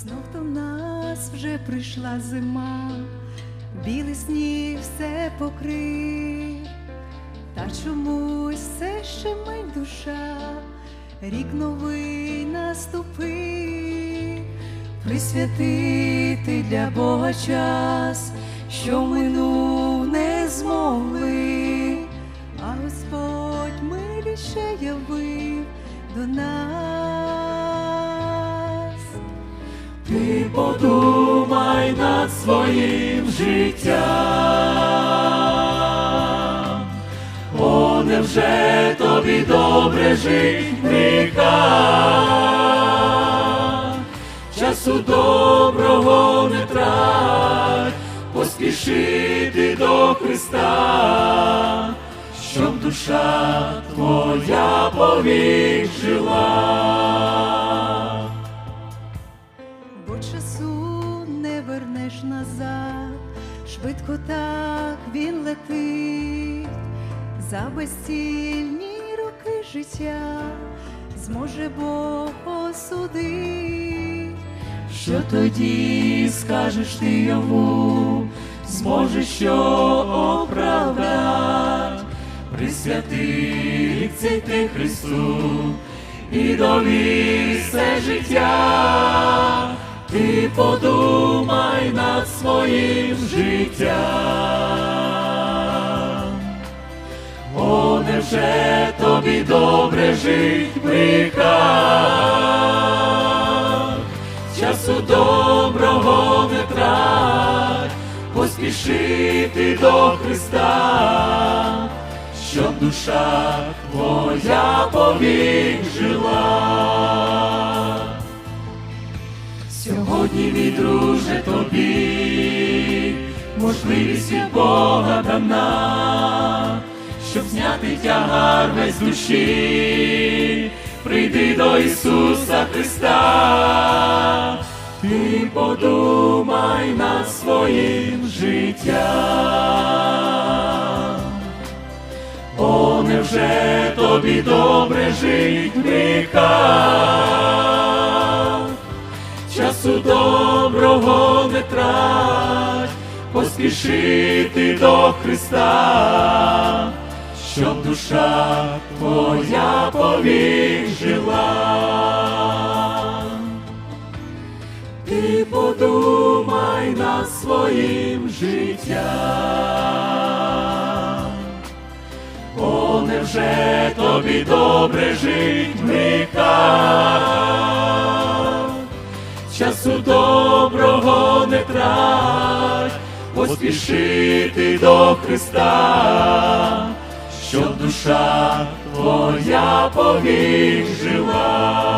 Знов до нас вже прийшла зима, білий сніг все покрив, та чомусь все ще мить душа, рік новий наступив, присвятити для Бога час, що минув не змогли, а Господь миліше явив до нас. Ти подумай над своїм життям, О, невже тобі добре жить гріхах? Часу доброго не трать, поспішити до Христа, щоб душа твоя повік жила. Швидко так він летить, за безцільні роки життя зможе Бог осудить. Що тоді скажеш ти йому, зможеш що оправдать, присвяти цей ти Христу і довір все життя, ти подумай своїм життям. О, невже тобі добре жить в? Часу доброго не трать, поспішити до Христа, щоб душа твоя повік жила. Сьогодні мій друже тобі, можливість від Бога дана, щоб зняти тягар весь душі, прийди до Ісуса Христа, ти подумай над своїм життям. О, невже тобі добре жить гріхах? Часу доброго не трать, поспішити до Христа, щоб душа твоя повік жила. Ти подумай над своїм життям. О, невже тобі добре жить поспішити до Христа, щоб душа твоя повік жила.